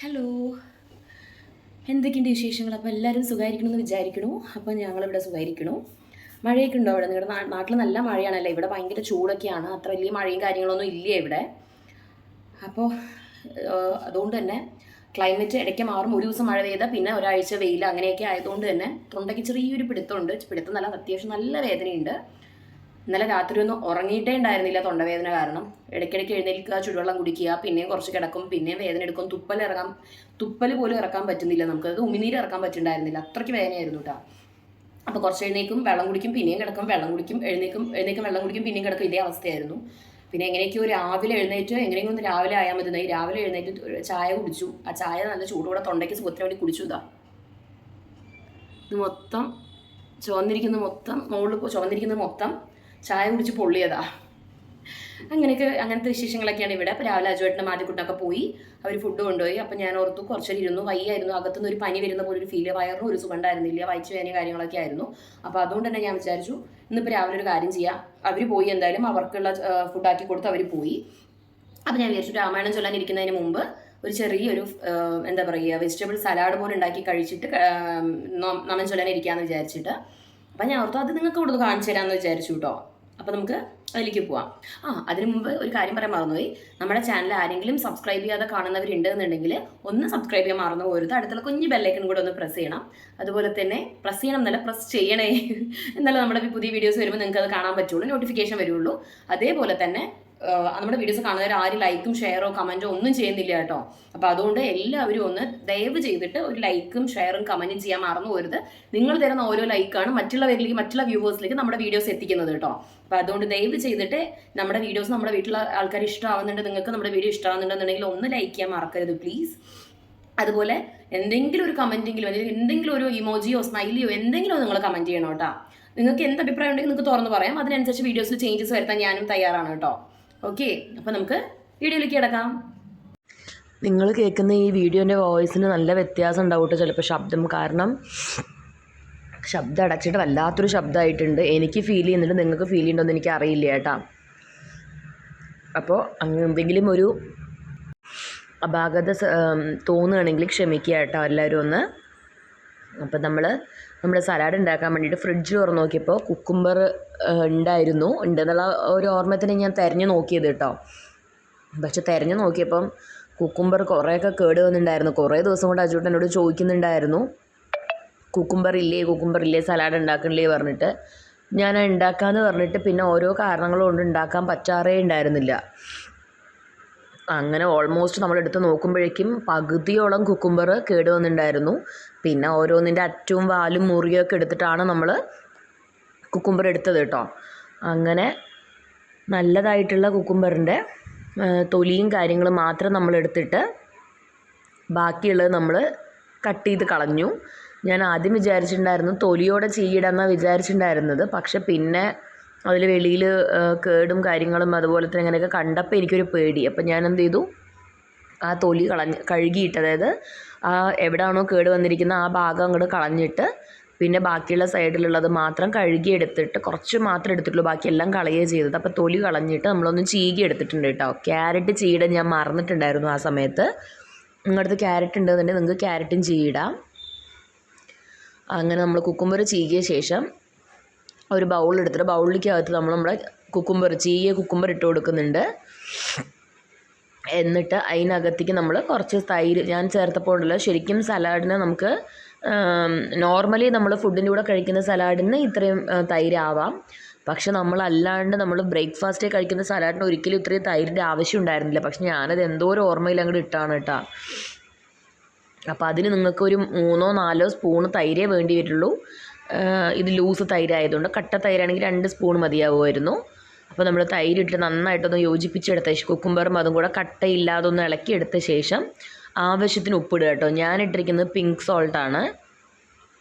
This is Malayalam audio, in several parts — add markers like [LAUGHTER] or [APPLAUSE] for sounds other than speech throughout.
ഹലോ എന്തൊക്കെയുണ്ട് വിശേഷങ്ങൾ? അപ്പോൾ എല്ലാവരും സുഖമായിരിക്കണമെന്ന് വിചാരിക്കണു. അപ്പോൾ ഞങ്ങളിവിടെ സുഖമായിരിക്കണു മഴയൊക്കെ ഉണ്ടോ അവിടെ? നിങ്ങളുടെ നാട്ടിൽ നല്ല മഴയാണല്ലേ? ഇവിടെ ഭയങ്കര ചൂടൊക്കെയാണ്. അത്ര വലിയ മഴയും കാര്യങ്ങളൊന്നും ഇല്ല ഇവിടെ? അപ്പോൾ അതുകൊണ്ട് തന്നെ ക്ലൈമറ്റ് ഇടയ്ക്ക് മാറും. ഒരു ദിവസം മഴ പെയ്താൽ പിന്നെ ഒരാഴ്ച വെയിൽ അങ്ങനെയൊക്കെ ആയതുകൊണ്ട് തന്നെ തൊണ്ടയ്ക്ക് ചെറിയൊരു പിടുത്തമുണ്ട്. പിടുത്തം നല്ല അത്യാവശ്യം നല്ല വേദനയുണ്ട്. ഇന്നലെ രാത്രി ഒന്നും ഉറങ്ങിയിട്ടേ ഉണ്ടായിരുന്നില്ല തൊണ്ടവേദന കാരണം. ഇടയ്ക്കിടയ്ക്ക് എഴുന്നേൽക്കുക ചുടുവെള്ളം കുടിക്കുക പിന്നെയും കുറച്ച് കിടക്കും പിന്നെയും വേദന എടുക്കും. തുപ്പൽ ഇറങ്ങാൻ തുപ്പൽ പോലും ഇറക്കാൻ പറ്റുന്നില്ല നമുക്ക്. അത് ഉമിനീര് ഇറക്കാൻ പറ്റുന്നുണ്ടായിരുന്നില്ല അത്രയ്ക്ക് വേദനയായിരുന്നു കേട്ടോ. അപ്പോൾ കുറച്ച് എഴുന്നേക്കും വെള്ളം കുടിക്കും പിന്നെയും കിടക്കും വെള്ളം കുടിക്കും എഴുന്നേക്കും എഴുന്നേക്കും വെള്ളം കുടിക്കും പിന്നെയും കിടക്കും. ഇതേ അവസ്ഥയായിരുന്നു. പിന്നെ എങ്ങനെയൊക്കെയോ രാവിലെ എഴുന്നേറ്റ് എങ്ങനെയെങ്കിലും ഒന്ന് രാവിലെ ആയാൽ മതി. രാവിലെ എഴുന്നേറ്റ് ചായ കുടിച്ചു. ആ ചായ നല്ല ചൂടോടെ തൊണ്ടയ്ക്ക് സുഖത്തിന് വേണ്ടി കുടിച്ചു ഇതാ. ഇത് മൊത്തം ചുവന്നിരിക്കുന്ന മൊത്തം മുകളിൽ ചുവന്നിരിക്കുന്നത് മൊത്തം ചായ കുടിച്ച് പൊള്ളിയതാ. അങ്ങനെയൊക്കെ അങ്ങനത്തെ വിശേഷങ്ങളൊക്കെയാണ് ഇവിടെ. അപ്പോൾ രാവിലെ അജുവേട്ടനും ആദ്യക്കുട്ടൊക്കെ പോയി. അവർ ഫുഡ് കൊണ്ടുപോയി. അപ്പോൾ ഞാൻ ഓർത്തു കുറച്ചൊരു ഇരുന്നു വയ്യായിരുന്നു. അകത്തുനിന്ന് ഒരു പനി വരുന്ന പോലെ ഒരു ഫീൽ വയറിനും ഒരു സുഖം ഉണ്ടായിരുന്നില്ല വയച്ചു വേദന കാര്യങ്ങളൊക്കെ ആയിരുന്നു. അപ്പോൾ അതുകൊണ്ട് തന്നെ ഞാൻ വിചാരിച്ചു ഇന്നിപ്പോൾ രാവിലെ ഒരു കാര്യം ചെയ്യാം. അവർ പോയി എന്തായാലും അവർക്കുള്ള ഫുഡാക്കി കൊടുത്ത് അവർ പോയി. അപ്പോൾ ഞാൻ വിചാരിച്ചു രാമായണം ചൊല്ലാനിരിക്കുന്നതിന് മുമ്പ് ഒരു ചെറിയൊരു എന്താ പറയുക വെജിറ്റബിൾ സലാഡ് പോലെ ഉണ്ടാക്കി കഴിച്ചിട്ട് നമൻ ചൊല്ലാനിരിക്കാമെന്ന് വിചാരിച്ചിട്ട് അപ്പം ഞാൻ ഓർത്തു അത് നിങ്ങൾക്ക് കൂടുതൽ കാണിച്ചു തരാമെന്ന് വിചാരിച്ചു കേട്ടോ അപ്പം നമുക്ക് അതിലേക്ക് പോവാം. ആ അതിനു മുമ്പ് ഒരു കാര്യം പറയാൻ മറന്നുപോയി. നമ്മുടെ ചാനൽ ആരെങ്കിലും സബ്സ്ക്രൈബ് ചെയ്യാതെ കാണുന്നവരുണ്ട് എന്നുണ്ടെങ്കിൽ ഒന്ന് സബ്സ്ക്രൈബ് ചെയ്യാൻ മറന്നു പോരുത്. അടുത്തുള്ള കുഞ്ഞു ബെല്ലൈക്കൺ കൂടെ ഒന്ന് പ്രസ് ചെയ്യണം. അതുപോലെ തന്നെ പ്രസ് ചെയ്യണം എന്നല്ല പ്രസ് ചെയ്യണേ. [LAUGHS] എന്നാലും നമ്മുടെ പുതിയ വീഡിയോസ് വരുമ്പോൾ നിങ്ങൾക്ക് അത് കാണാൻ പറ്റുള്ളൂ നോട്ടിഫിക്കേഷൻ വരുള്ളൂ. അതേപോലെ തന്നെ നമ്മുടെ വീഡിയോസ് കാണുന്നവർ ആരും ലൈക്കും ഷെയറോ കമന്റോ ഒന്നും ചെയ്യുന്നില്ല കേട്ടോ. അപ്പോൾ അതുകൊണ്ട് എല്ലാവരും ഒന്ന് ദയവ് ചെയ്തിട്ട് ഒരു ലൈക്കും ഷെയറും കമന്റും ചെയ്യാൻ മറന്നു പോരുത്. നിങ്ങൾ തരുന്ന ഓരോ ലൈക്കാണ് മറ്റുള്ളവരിലേക്ക് മറ്റുള്ള വ്യൂവേഴ്സിലേക്ക് നമ്മുടെ വീഡിയോസ് എത്തിക്കുന്നത് കേട്ടോ. അപ്പോൾ അതുകൊണ്ട് ദയവ് ചെയ്തിട്ട് നമ്മുടെ വീഡിയോസ് നമ്മുടെ വീട്ടിലെ ആൾക്കാർ ഇഷ്ടമാവുന്നുണ്ട് നിങ്ങൾക്ക് നമ്മുടെ വീഡിയോ ഇഷ്ടമാവുന്നുണ്ടെന്നുണ്ടെങ്കിൽ ഒന്ന് ലൈക്ക് ചെയ്യാൻ മറക്കരുത് പ്ലീസ് അതുപോലെ എന്തെങ്കിലും ഒരു കമന്റെങ്കിലും അല്ലെങ്കിൽ എന്തെങ്കിലും ഒരു ഇമോജിയോ സ്മൈലിയോ എന്തെങ്കിലും നിങ്ങൾ കമന്റ് ചെയ്യണം കേട്ടോ. നിങ്ങൾക്ക് എന്ത് അഭിപ്രായം ഉണ്ടെങ്കിൽ നിങ്ങൾക്ക് തുറന്ന് പറയാം. അതിനനുസരിച്ച് വീഡിയോസിൽ ചേഞ്ചസ് വരുത്താൻ ഞാനും തയ്യാറാണ് കേട്ടോ. ഓക്കെ അപ്പോൾ നമുക്ക് വീഡിയോയിലേക്ക് കിടക്കാം. നിങ്ങൾ കേൾക്കുന്ന ഈ വീഡിയോന്റെ വോയിസിന് നല്ല വ്യത്യാസം ഉണ്ടാവും കേട്ടോ ചിലപ്പോൾ ശബ്ദം. കാരണം ശബ്ദം അടച്ചിട്ട് വല്ലാത്തൊരു ശബ്ദമായിട്ടുണ്ട്. എനിക്ക് ഫീൽ ചെയ്യുന്നുണ്ട്. നിങ്ങൾക്ക് ഫീൽ ചെയ്യുന്നുണ്ടോ എന്ന് എനിക്ക് അറിയില്ല കേട്ടാ. അപ്പോൾ എന്തെങ്കിലും ഒരു അപാകത തോന്നുകയാണെങ്കിൽ ക്ഷമിക്കുക കേട്ടോ എല്ലാവരും ഒന്ന്. അപ്പം നമ്മൾ നമ്മുടെ സലാഡ് ഉണ്ടാക്കാൻ വേണ്ടിയിട്ട് ഫ്രിഡ്ജ് തുറന്ന് നോക്കിയപ്പോൾ കുക്കുംബർ ഉണ്ടായിരുന്നു ഉണ്ടെന്നുള്ള ഒരു ഓർമ്മത്തിന് ഞാൻ തിരഞ്ഞു നോക്കിയത് കേട്ടോ പക്ഷെ തിരഞ്ഞു നോക്കിയപ്പം കുക്കുംബർ കുറേയൊക്കെ കേട് വന്നിട്ടുണ്ടായിരുന്നു കുറേ ദിവസം കൊണ്ട് അജൂട്ട് എന്നോട് ചോദിക്കുന്നുണ്ടായിരുന്നു. കുക്കുംബർ ഇല്ലേ കുക്കുംബർ ഇല്ലേ സലാഡ് ഉണ്ടാക്കണില്ലേ പറഞ്ഞിട്ട്. ഞാൻ ഉണ്ടാക്കാമെന്ന് പറഞ്ഞിട്ട് പിന്നെ ഓരോ കാരണങ്ങളും കൊണ്ട് ഉണ്ടാക്കാൻ പറ്റാറേ ഉണ്ടായിരുന്നില്ല അങ്ങനെ ഓൾമോസ്റ്റ് നമ്മൾ എടുത്ത് നോക്കുമ്പോഴേക്കും പകുതിയോളം കുക്കുംബർ കേട് വന്നിട്ടുണ്ടായിരുന്നു. പിന്നെ ഓരോന്നിന്റെ അറ്റവും വാലും മുറിയൊക്കെ എടുത്തിട്ടാണ് നമ്മൾ കുക്കുംബർ എടുത്തത് കേട്ടോ. അങ്ങനെ നല്ലതായിട്ടുള്ള കുക്കുംബറിന്റെ തൊലിയും കാര്യങ്ങളും മാത്രം നമ്മൾ എടുത്തിട്ട് ബാക്കിയുള്ളത് നമ്മൾ കട്ട് ചെയ്ത് കളഞ്ഞു. ഞാൻ ആദ്യം വിചാരിച്ചിട്ടുണ്ടായിരുന്നു തൊലിയോടെ ചീയിടാന്നാണ് വിചാരിച്ചിട്ടുണ്ടായിരുന്നത്. പക്ഷെ പിന്നെ അതിൽ വെളിയിൽ കേടും കാര്യങ്ങളും അതുപോലെ തന്നെ അങ്ങനെയൊക്കെ കണ്ടപ്പോൾ എനിക്കൊരു പേടി. അപ്പം ഞാൻ എന്ത് ചെയ്തു? ആ തൊലി കളഞ്ഞ് കഴുകിയിട്ട് അതായത് ആ എവിടെയാണോ കേട് വന്നിരിക്കുന്ന ആ ഭാഗം അങ്ങോട്ട് കളഞ്ഞിട്ട് പിന്നെ ബാക്കിയുള്ള സൈഡിലുള്ളത് മാത്രം കഴുകി എടുത്തിട്ട് കുറച്ച് മാത്രം എടുത്തിട്ടുള്ളൂ. ബാക്കിയെല്ലാം കളയുകയാണ് ചെയ്തത്. അപ്പോൾ തൊലി കളഞ്ഞിട്ട് നമ്മളൊന്ന് ചീകി എടുത്തിട്ടുണ്ട് കേട്ടോ. ക്യാരറ്റ് ചീയിടാൻ ഞാൻ മറന്നിട്ടുണ്ടായിരുന്നു ആ സമയത്ത്. നിങ്ങളുടെ ക്യാരറ്റ് ഉണ്ടെന്നുണ്ടെങ്കിൽ നിങ്ങൾക്ക് ക്യാരറ്റും ചീയിടാം അങ്ങനെ നമ്മൾ കുക്കുമ്പർ ചീകിയ ശേഷം ഒരു ബൗൾ എടുത്തിട്ട് ബൗളിലേക്കകത്ത് നമ്മൾ നമ്മുടെ കുക്കുംബർ ചീയ കുക്കുംബർ ഇട്ട് കൊടുക്കുന്നുണ്ട്. എന്നിട്ട് അതിനകത്തേക്ക് നമ്മൾ കുറച്ച് തൈര് ഞാൻ ചേർത്തപ്പോൾ ഉണ്ടല്ലോ ശരിക്കും സലാഡിനെ നമുക്ക് നോർമലി നമ്മൾ ഫുഡിന്റെ കൂടെ കഴിക്കുന്ന സലാഡിന് ഇത്രയും തൈരാവാം. പക്ഷെ നമ്മളല്ലാണ്ട് നമ്മൾ ബ്രേക്ക്ഫാസ്റ്റ് കഴിക്കുന്ന സലാഡിന് ഒരിക്കലും ഇത്രയും തൈരിന്റെ ആവശ്യം ഉണ്ടായിരുന്നില്ല. പക്ഷെ ഞാനത് എന്തോ ഒരു ഓർമ്മയിൽ അങ്ങോട്ട് ഇട്ടാണ് കേട്ടോ. അപ്പോൾ അതിന് നിങ്ങൾക്കൊരു മൂന്നോ നാലോ സ്പൂണ് തൈരേ വേണ്ടി വരുള്ളൂ ഇത് ലൂസ് തൈരായതുകൊണ്ട് കട്ട തൈരാണെങ്കിൽ രണ്ട് സ്പൂൺ മതിയാവുമായിരുന്നു. അപ്പോൾ നമ്മൾ തൈരിട്ട് നന്നായിട്ടൊന്ന് യോജിപ്പിച്ചെടുത്ത ശേഷം കുക്കുംബറും അതും കൂടെ കട്ടയില്ലാതെ ഒന്ന് ഇളക്കിയെടുത്ത ശേഷം ആവശ്യത്തിന് ഉപ്പിടുക കേട്ടോ. ഞാൻ ഇട്ടിരിക്കുന്നത് പിങ്ക് സോൾട്ടാണ്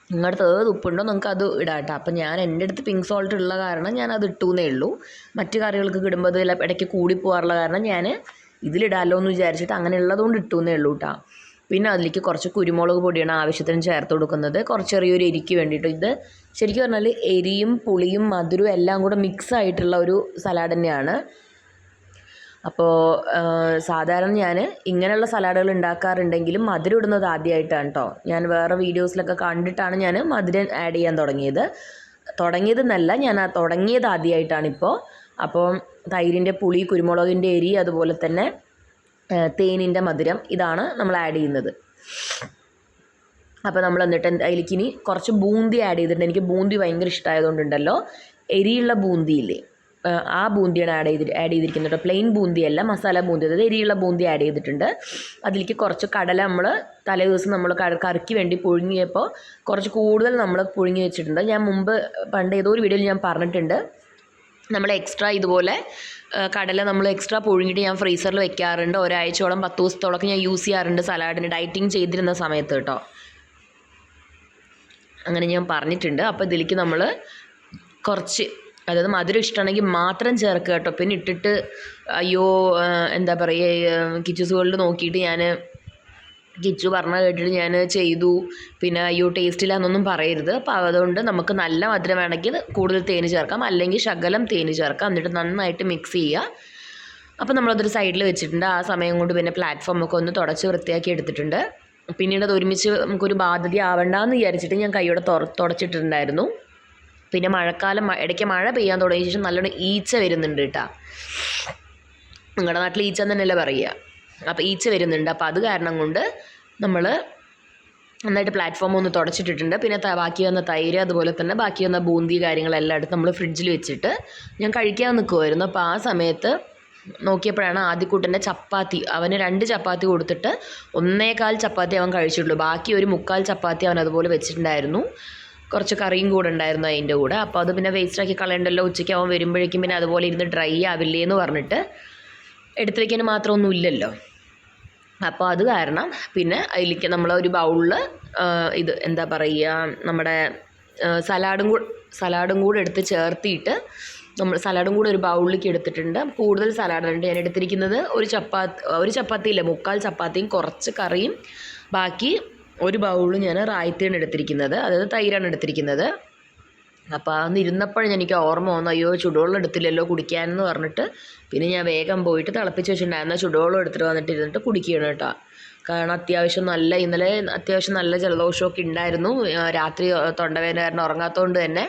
നിങ്ങളുടെ ഏത് ഉപ്പുണ്ടോ നിങ്ങൾക്ക് അത് ഇടാട്ടോ അപ്പം ഞാൻ എന്റെ അടുത്ത് പിങ്ക് സോൾട്ട് ഉള്ള കാരണം ഞാൻ അത് ഇട്ടു എന്നേ ഉള്ളൂ. മറ്റു കറികൾക്ക് ഇടുമ്പോൾ അത് ഇടയ്ക്ക് കൂടി പോകാറുള്ള കാരണം ഞാൻ ഇതിലിടാമല്ലോ എന്ന് വിചാരിച്ചിട്ട് അങ്ങനെ ഉള്ളതുകൊണ്ട് ഇട്ടു എന്നേ ഉള്ളൂ കേട്ടോ. പിന്നെ അതിലേക്ക് കുറച്ച് കുരുമുളക് പൊടിയാണ് ആവശ്യത്തിന് ചേർത്ത് കൊടുക്കുന്നത്. കുറച്ച് ചെറിയൊരു എരിക്ക് വേണ്ടിയിട്ട് ഇത് ശരിക്കും പറഞ്ഞാൽ എരിയും പുളിയും മധുരവും എല്ലാം കൂടെ മിക്സ് ആയിട്ടുള്ള ഒരു സലാഡ് തന്നെയാണ്. അപ്പോൾ സാധാരണ ഞാൻ ഇങ്ങനെയുള്ള സലാഡുകൾ ഉണ്ടാക്കാറുണ്ടെങ്കിലും മധുരം ഇടുന്നത് ആദ്യമായിട്ടാണ് കേട്ടോ ഞാൻ വേറെ വീഡിയോസിലൊക്കെ കണ്ടിട്ടാണ് ഞാൻ മധുരം ആഡ് ചെയ്യാൻ തുടങ്ങിയത്. തുടങ്ങിയതെന്നല്ല ഞാൻ ആ തുടങ്ങിയത് ആദ്യമായിട്ടാണിപ്പോൾ അപ്പോൾ തൈരിന്റെ പുളി കുരുമുളകിന്റെ എരി അതുപോലെ തന്നെ തേനിന്റെ മധുരം ഇതാണ് നമ്മൾ ആഡ് ചെയ്യുന്നത്. അപ്പോൾ നമ്മൾ എന്നിട്ട് അതിലേക്ക് ഇനി കുറച്ച് ബൂന്തി ആഡ് ചെയ്തിട്ടുണ്ട്. എനിക്ക് ബൂന്തി ഭയങ്കര ഇഷ്ടമായതുകൊണ്ടുണ്ടല്ലോ എരിയുള്ള ബൂന്തിയില്ലേ? ആ, ബൂന്തിയാണ് ആഡ് ചെയ്ത് ആഡ് ചെയ്തിരിക്കുന്നത് കേട്ടോ. പ്ലെയിൻ ബൂന്തിയല്ല മസാല ബൂന്തി അതായത് എരിയുള്ള ബൂന്തി ആഡ് ചെയ്തിട്ടുണ്ട്. അതിലേക്ക് കുറച്ച് കടല നമ്മൾ തലേ ദിവസം നമ്മൾ കറിക്ക് വേണ്ടി പുഴുങ്ങിയപ്പോൾ കുറച്ച് കൂടുതൽ നമ്മൾ പുഴുങ്ങി വെച്ചിട്ടുണ്ട്. ഞാൻ മുമ്പ് പണ്ട് ഏതോ ഒരു വീഡിയോയിൽ ഞാൻ പറഞ്ഞിട്ടുണ്ട്. നമ്മൾ എക്സ്ട്രാ ഇതുപോലെ കടല നമ്മൾ എക്സ്ട്രാ പുഴുങ്ങിയിട്ട് ഞാൻ ഫ്രീസറിൽ വെക്കാറുണ്ട്. ഒരാഴ്ചയോളം പത്ത് ദിവസത്തോളമൊക്കെ ഞാൻ യൂസ് ചെയ്യാറുണ്ട് സലാഡിന് ഡയറ്റിങ് ചെയ്തിരുന്ന സമയത്ത് കേട്ടോ അങ്ങനെ ഞാൻ പറഞ്ഞിട്ടുണ്ട്. അപ്പോൾ ഇതിലേക്ക് നമ്മൾ കുറച്ച് അതായത് മധുരം ഇഷ്ടമാണെങ്കിൽ മാത്രം ചേർക്കുക കേട്ടോ പിന്നെ ഇട്ടിട്ട് അയ്യോ എന്താ പറയുക കിച്ചൂസ് നോക്കിയിട്ട് ഞാൻ കിച്ചു പറഞ്ഞ കേട്ടിട്ട് ഞാൻ ചെയ്തു. പിന്നെ അയ്യോ ടേസ്റ്റില്ല എന്നൊന്നും പറയരുത്. അപ്പോൾ അതുകൊണ്ട് നമുക്ക് നല്ല മധുരം വേണമെങ്കിൽ കൂടുതൽ തേന് ചേർക്കാം. അല്ലെങ്കിൽ ശകലം തേന് ചേർക്കാം. എന്നിട്ട് നന്നായിട്ട് മിക്സ് ചെയ്യുക. അപ്പോൾ നമ്മളതൊരു സൈഡിൽ വെച്ചിട്ടുണ്ട്. ആ സമയം കൊണ്ട് പിന്നെ പ്ലാറ്റ്ഫോമൊക്കെ ഒന്ന് തുടച്ച് വൃത്തിയാക്കി എടുത്തിട്ടുണ്ട്. പിന്നീട് അത് ഒരുമിച്ച് നമുക്കൊരു ബാധ്യത ആവണ്ടെന്ന് വിചാരിച്ചിട്ട് ഞാൻ കൈയോടെ തുടച്ചിട്ടുണ്ടായിരുന്നു പിന്നെ മഴക്കാലം ഇടയ്ക്ക് മഴ പെയ്യാൻ തുടങ്ങിയ ശേഷം നല്ലോണം ഈച്ച വരുന്നുണ്ട് കേട്ടോ. നിങ്ങളുടെ നാട്ടിൽ ഈച്ച തന്നെയല്ലേ പറയുക അപ്പോൾ ഈച്ച വരുന്നുണ്ട്. അപ്പോൾ അത് കാരണം കൊണ്ട് നമ്മൾ നന്നായിട്ട് പ്ലാറ്റ്ഫോം ഒന്ന് തുടച്ചിട്ടിട്ടുണ്ട്. പിന്നെ ബാക്കി വന്ന തൈര് അതുപോലെ തന്നെ ബാക്കി വന്ന ബൂന്തി കാര്യങ്ങളെല്ലാം എടുത്ത് നമ്മൾ ഫ്രിഡ്ജിൽ വെച്ചിട്ട് ഞാൻ കഴിക്കാൻ നിൽക്കുമായിരുന്നു അപ്പോൾ ആ സമയത്ത് നോക്കിയപ്പോഴാണ് ആദ്യക്കൂട്ടന്റെ ചപ്പാത്തി. അവന് രണ്ട് ചപ്പാത്തി കൊടുത്തിട്ട് ഒന്നേകാൽ ചപ്പാത്തി അവൻ കഴിച്ചിട്ടുള്ളൂ. ബാക്കി ഒരു മുക്കാൽ ചപ്പാത്തി അവൻ അതുപോലെ വെച്ചിട്ടുണ്ടായിരുന്നു. കുറച്ച് കറിയും കൂടെ ഉണ്ടായിരുന്നു അതിന്റെ കൂടെ. അപ്പോൾ അത് പിന്നെ വേസ്റ്റാക്കി കളയണ്ടല്ലോ. ഉച്ചയ്ക്ക് അവൻ വരുമ്പോഴേക്കും പിന്നെ അതുപോലെ ഇരുന്ന് ഡ്രൈ ആവില്ലേ എന്ന് പറഞ്ഞിട്ട് എടുത്ത് വയ്ക്കാൻ മാത്രമൊന്നും ഇല്ലല്ലോ. അപ്പോൾ അത് കാരണം പിന്നെ അതിലേക്ക് നമ്മൾ ഒരു ബൗളിൽ ഇത് എന്താ പറയുക നമ്മുടെ സലാഡും കൂടെ സലാഡും കൂടെ എടുത്ത് ചേർത്തിയിട്ട് നമ്മൾ സലാഡും കൂടെ ഒരു ബൗളിലേക്ക് എടുത്തിട്ടുണ്ട്. കൂടുതൽ സലാഡുണ്ട് ഞാൻ എടുത്തിരിക്കുന്നത്. ഒരു ചപ്പാത്തി ഒരു ചപ്പാത്തി ഇല്ല മുക്കാൽ ചപ്പാത്തിയും കുറച്ച് കറിയും. ബാക്കി ഒരു ബൗളും ഞാൻ റായത്തിയാണ് എടുത്തിരിക്കുന്നത്. അതായത് തൈരാണ് എടുത്തിരിക്കുന്നത്. അപ്പോൾ അന്ന് ഇരുന്നപ്പോഴും എനിക്ക് ഓർമ്മ വന്നു അയ്യോ ചുടുവെള്ളം എടുത്തില്ലല്ലോ കുടിക്കാനെന്ന് പറഞ്ഞിട്ട്. പിന്നെ ഞാൻ വേഗം പോയിട്ട് തിളപ്പിച്ച് വെച്ചിട്ടുണ്ടായിരുന്ന. ചുടുവെള്ളം എടുത്തിട്ട് വന്നിട്ട് ഇരുന്നിട്ട് കുടിക്കുകയാണ് കേട്ടോ. കാരണം അത്യാവശ്യം നല്ല ഇന്നലെ അത്യാവശ്യം നല്ല ജലദോഷമൊക്കെ ഉണ്ടായിരുന്നു. രാത്രി തൊണ്ടവേദന കാരണം ഉറങ്ങാത്തതുകൊണ്ട് തന്നെ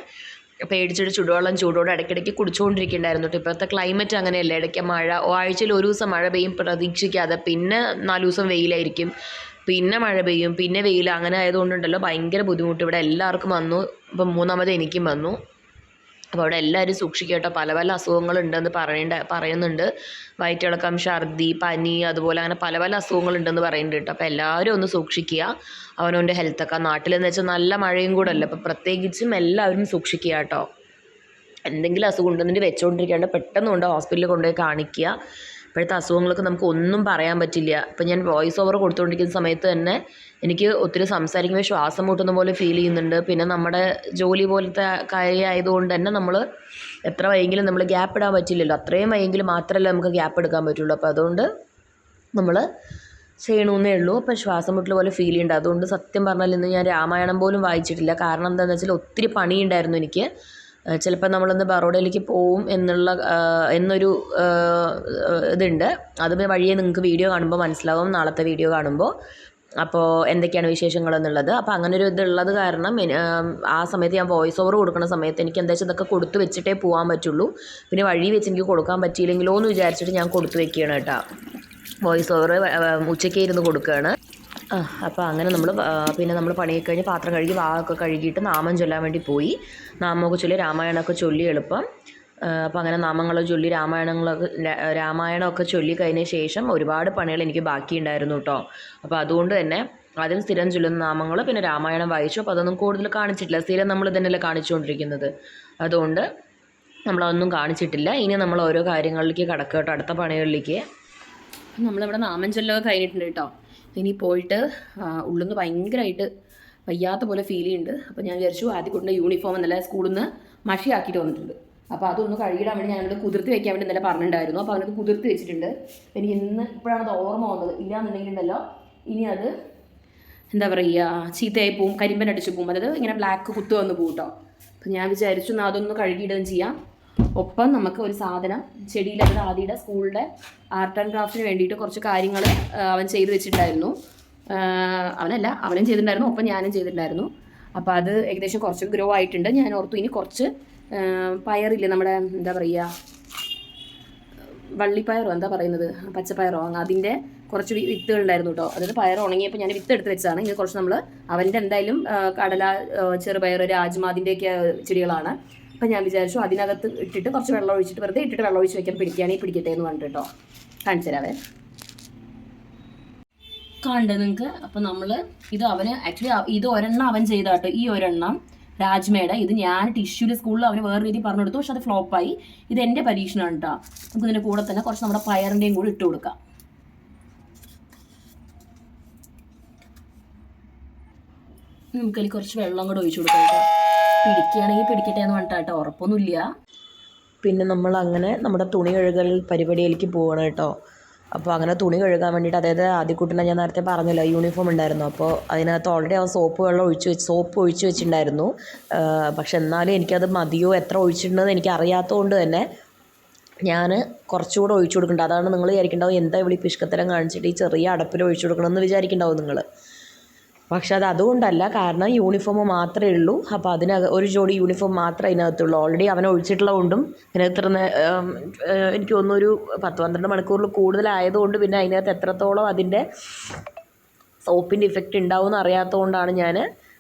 പേടിച്ചിട്ട് ചുടുവെള്ളം ചൂടോടെ ഇടയ്ക്കിടയ്ക്ക് കുടിച്ചുകൊണ്ടിരിക്കുന്നുണ്ടായിരുന്നു കേട്ടോ. ഇപ്പോഴത്തെ ക്ലൈമറ്റ് അങ്ങനെയല്ല? ഇടയ്ക്ക് മഴ ആഴ്ചയിൽ ഒരു ദിവസം മഴ പെയ്യും പ്രതീക്ഷിക്കാതെ. പിന്നെ നാല് ദിവസം വെയിലായിരിക്കും. പിന്നെ മഴ പെയ്യും പിന്നെ വെയിൽ അങ്ങനെ ആയതുകൊണ്ടുണ്ടല്ലോ ഭയങ്കര ബുദ്ധിമുട്ട്. ഇവിടെ എല്ലാവർക്കും വന്നു. ഇപ്പം മൂന്നാമത് എനിക്കും വന്നു. അപ്പോൾ അവിടെ എല്ലാവരും സൂക്ഷിക്കുക കേട്ടോ. പല പല അസുഖങ്ങളുണ്ടെന്ന് പറയേണ്ട പറയുന്നുണ്ട്. വയറ്റിളക്കം ഛർദി പനി അതുപോലെ അങ്ങനെ പല പല അസുഖങ്ങളുണ്ടെന്ന് പറയുന്നുണ്ട് കേട്ടോ. അപ്പോൾ എല്ലാവരും ഒന്ന് സൂക്ഷിക്കുക. അവനവന്റെ ഹെൽത്തൊക്കെ നാട്ടിലെന്ന് വെച്ചാൽ നല്ല മഴയും കൂടെ അല്ല അപ്പോൾ പ്രത്യേകിച്ചും എല്ലാവരും സൂക്ഷിക്കുക കേട്ടോ. എന്തെങ്കിലും അസുഖം ഉണ്ടെന്നിട്ട് വെച്ചുകൊണ്ടിരിക്കാണ്ട് പെട്ടെന്ന് കൊണ്ട് ഹോസ്പിറ്റലിൽ കൊണ്ടുപോയി കാണിക്കുക. ഇപ്പോഴത്തെ അസുഖങ്ങളൊക്കെ നമുക്ക് ഒന്നും പറയാൻ പറ്റില്ല. ഇപ്പം ഞാൻ വോയിസ് ഓവർ കൊടുത്തുകൊണ്ടിരിക്കുന്ന സമയത്ത് തന്നെ എനിക്ക് ഒത്തിരി സംസാരിക്കുമ്പോൾ ശ്വാസം മുട്ടുന്ന പോലെ ഫീൽ ചെയ്യുന്നുണ്ട്. പിന്നെ നമ്മുടെ ജോലി പോലത്തെ കാര്യമായതുകൊണ്ട് തന്നെ നമ്മൾ എത്ര വൈകിലും നമ്മൾ ഗ്യാപ്പ് ഇടാൻ പറ്റില്ലല്ലോ. അത്രയും വൈകിൽ മാത്രമല്ല നമുക്ക് ഗ്യാപ്പ് എടുക്കാൻ പറ്റുള്ളൂ. അപ്പോൾ അതുകൊണ്ട് നമ്മൾ ചെയ്യണമെന്നേ ഉള്ളൂ. അപ്പം ശ്വാസം മുട്ടൽ പോലെ ഫീൽ ചെയ്യുന്നുണ്ട്. അതുകൊണ്ട് സത്യം പറഞ്ഞാൽ ഇന്ന് ഞാൻ രാമായണം പോലും വായിച്ചിട്ടില്ല. കാരണം എന്താണെന്ന് വെച്ചാൽ ഒത്തിരി പണിയുണ്ടായിരുന്നു എനിക്ക്. ചിലപ്പോൾ നമ്മളൊന്ന് ബറോഡയിലേക്ക് പോവും എന്നുള്ള എന്നൊരു ഇതുണ്ട്. അത് വഴിയെ നിങ്ങൾക്ക് വീഡിയോ കാണുമ്പോൾ മനസ്സിലാവും. നാളത്തെ വീഡിയോ കാണുമ്പോൾ. അപ്പോൾ എന്തൊക്കെയാണ് വിശേഷങ്ങൾ എന്നുള്ളത്. അപ്പോൾ അങ്ങനെ ഒരു ഇതുള്ളത് കാരണം ആ സമയത്ത് ഞാൻ വോയിസ് ഓവർ കൊടുക്കുന്ന സമയത്ത് എനിക്ക് എന്താ വെച്ചാൽ ഇതൊക്കെ കൊടുത്തു വെച്ചിട്ടേ പോകാൻ പറ്റുള്ളൂ. പിന്നെ വഴി വെച്ച് എനിക്ക് കൊടുക്കാൻ പറ്റിയില്ലെങ്കിലോ എന്ന് വിചാരിച്ചിട്ട് ഞാൻ കൊടുത്തു വെക്കുകയാണ് കേട്ടോ. വോയിസ് ഓവർ ഉച്ചയ്ക്ക് ഇരുന്ന് കൊടുക്കുകയാണ്. അപ്പോൾ അങ്ങനെ നമ്മൾ പിന്നെ നമ്മൾ പണിയൊക്കെ കഴിഞ്ഞ് പാത്രം കഴുകി വാതൊക്കെ കഴുകിയിട്ട് നാമം ചൊല്ലാൻ വേണ്ടി പോയി. നാമമൊക്കെ ചൊല്ലി രാമായണമൊക്കെ ചൊല്ലി എളുപ്പം. അപ്പോൾ അങ്ങനെ നാമങ്ങൾ ചൊല്ലി രാമായണങ്ങളൊക്കെ രാമായണമൊക്കെ ചൊല്ലി കഴിഞ്ഞ ശേഷം ഒരുപാട് പണികൾ എനിക്ക് ബാക്കിയുണ്ടായിരുന്നു കേട്ടോ അപ്പോൾ അതുകൊണ്ട് തന്നെ ആദ്യം സ്ഥിരം ചൊല്ലുന്ന നാമങ്ങൾ പിന്നെ രാമായണം വായിച്ചു. അപ്പോൾ അതൊന്നും കൂടുതൽ കാണിച്ചിട്ടില്ല. സ്ഥിരം നമ്മൾ തന്നെയല്ലേ കാണിച്ചുകൊണ്ടിരിക്കുന്നത് അതുകൊണ്ട് നമ്മളതൊന്നും കാണിച്ചിട്ടില്ല. ഇനി നമ്മൾ ഓരോ കാര്യങ്ങളിലേക്ക് കടക്കുക കേട്ടോ അടുത്ത പണികളിലേക്ക്. നമ്മളിവിടെ നാമം ചൊല്ലൊക്കെ കഴിഞ്ഞിട്ടുണ്ട് കേട്ടോ ഇനി പോയിട്ട് ഉള്ളിൽ നിന്ന് ഭയങ്കരമായിട്ട് വയ്യാത്ത പോലെ ഫീൽ ചെയ്യുന്നുണ്ട് അപ്പോൾ ഞാൻ വിചാരിച്ചു ആദ്യം കൊണ്ട് യൂണിഫോം എന്നല്ല സ്കൂളിൽ നിന്ന് മഷിയാക്കിയിട്ട് വന്നിട്ടുണ്ട്. അപ്പോൾ അതൊന്ന് കഴുകിടാൻ വേണ്ടി ഞാനത് കുതിർത്ത് വെക്കാൻ വേണ്ടി എന്നല്ല പറഞ്ഞിട്ടുണ്ടായിരുന്നു അപ്പോൾ അവനത് കുതിർത്ത് വെച്ചിട്ടുണ്ട്. എനിക്ക് ഇന്ന് ഇപ്പോഴാണ് അത് ഓർമ്മ വന്നത്. ഇല്ലാന്നുണ്ടെങ്കിലുണ്ടല്ലോ. ഇനി അത് എന്താ പറയുക ചീത്തയായി പോവും കരിമ്പൻ അടിച്ച് പോവും. അതായത് ഇങ്ങനെ ബ്ലാക്ക് കുത്തു വന്ന് പോകും കേട്ടോ അപ്പം ഞാൻ വിചാരിച്ചു എന്നാൽ അതൊന്ന് കഴുകിയിടുകയും ചെയ്യാം. ഒപ്പം നമുക്ക് ഒരു സാധനം ചെടിയിൽ അത് ആദിയുടെ സ്കൂളിന്റെ ആർട്ട് ആൻഡ് ക്രാഫ്റ്റിന് വേണ്ടിയിട്ട് കുറച്ച് കാര്യങ്ങൾ അവൻ ചെയ്തു വെച്ചിട്ടുണ്ടായിരുന്നു. അവനല്ല അവനും ചെയ്തിട്ടുണ്ടായിരുന്നു ഒപ്പം ഞാനും ചെയ്തിട്ടുണ്ടായിരുന്നു. അപ്പോൾ അത് ഏകദേശം കുറച്ച് ഗ്രോ ആയിട്ടുണ്ട്. ഞാൻ ഓർത്തു ഇനി കുറച്ച് പയറില്ലേ നമ്മുടെ എന്താ പറയുക വള്ളിപ്പയറോ എന്താ പറയുന്നത് പച്ചപ്പയറോ അതിന്റെ കുറച്ച് വിത്തുകളുണ്ടായിരുന്നു കേട്ടോ. അതായത് പയർ ഉണങ്ങിയപ്പോൾ ഞാൻ വിത്ത് എടുത്ത് വെച്ചതാണ്. ഇനി കുറച്ച് നമ്മൾ അവന്റെ എന്തായാലും കടല ചെറുപയർ രാജ്മാതിന്റെയൊക്കെ ചെടികളാണ്. അപ്പം ഞാൻ വിചാരിച്ചു അതിനകത്ത് ഇട്ടിട്ട് കുറച്ച് വെള്ളം ഒഴിച്ചിട്ട് വെറുതെ ഇട്ടിട്ട് വെള്ളം ഒഴിച്ച് വെക്കാൻ പിടിക്കുകയാണെങ്കിൽ പിടിക്കട്ടെ എന്ന് പറഞ്ഞിട്ട് കേട്ടോ കാണിച്ചു തരാവേ. കണ്ടത് നിങ്ങൾക്ക് അപ്പം നമ്മൾ ഇത് അവന് ആക്ച്വലി ഇത് ഒരെണ്ണം അവൻ ചെയ്താട്ടോ ഈ ഒരെണ്ണം രാജ്മയുടെ ഇത് ഞാൻ ടിഷ്യൂൽ സ്കൂളിൽ അവന് വേറെ രീതി പറഞ്ഞു കൊടുത്തു. പക്ഷെ അത് ഫ്ലോപ്പായി ഇത് എന്റെ പരീക്ഷണമാണ് കേട്ടോ നമുക്ക് ഇതിന്റെ കൂടെ തന്നെ കുറച്ച് നമ്മുടെ പയറിന്റെയും കൂടി ഇട്ട് കൊടുക്കാം. നമുക്കതിൽ കുറച്ച് വെള്ളം കൂടെ ഒഴിച്ചു കൊടുക്കാം പിടിക്കുകയാണെങ്കിൽ പിടിക്കട്ടെ എന്ന് പറഞ്ഞിട്ട് കേട്ടോ ഉറപ്പൊന്നുമില്ല. പിന്നെ നമ്മൾ അങ്ങനെ നമ്മുടെ തുണി കഴുകൽ പരിപാടിയിലേക്ക് പോവാണ് കേട്ടോ. അപ്പോൾ അങ്ങനെ തുണി കഴുകാൻ വേണ്ടിയിട്ട് അതായത് ആദ്യക്കുട്ടിനെ ഞാൻ നേരത്തെ പറഞ്ഞല്ലോ യൂണിഫോം ഉണ്ടായിരുന്നു. അപ്പോൾ അതിനകത്ത് ഓൾറെഡി അവൻ സോപ്പ് വെള്ളം ഒഴിച്ച് വെച്ച് സോപ്പ് ഒഴിച്ച് വെച്ചിട്ടുണ്ടായിരുന്നു. പക്ഷെ എന്നാലും എനിക്കത് മതിയോ എത്ര ഒഴിച്ചിട്ടുണ്ടെന്ന് എനിക്ക് അറിയാത്തതുകൊണ്ട് തന്നെ ഞാൻ കുറച്ചുകൂടെ ഒഴിച്ചു കൊടുക്കുന്നുണ്ട്. അതാണ് നിങ്ങൾ വിചാരിക്കേണ്ടാവും എന്താ ഇവിടെ പിഷ്കത്തരം കാണിച്ചിട്ട് ഈ ചെറിയ അടപ്പിൽ ഒഴിച്ചു കൊടുക്കണമെന്ന് വിചാരിക്കേണ്ടാവും നിങ്ങൾ പക്ഷെ അത് അതുകൊണ്ടല്ല കാരണം യൂണിഫോം മാത്രമേ ഉള്ളൂ. അപ്പോൾ അതിനകത്ത് ഒരു ജോഡി യൂണിഫോം മാത്രമേ അതിനകത്തുള്ളൂ. ഓൾറെഡി അവൻ ഒഴിച്ചിട്ടുള്ളതുകൊണ്ടും കൊണ്ടും അതിനകത്ത് എനിക്ക് തോന്നുന്നു ഒരു പത്ത് പന്ത്രണ്ട് മണിക്കൂറിൽ കൂടുതലായതുകൊണ്ട് പിന്നെ അതിനകത്ത് എത്രത്തോളം അതിന്റെ സോപ്പിന്റെ ഇഫക്റ്റ് ഉണ്ടാവും എന്ന് അറിയാത്തതുകൊണ്ടാണ് ഞാൻ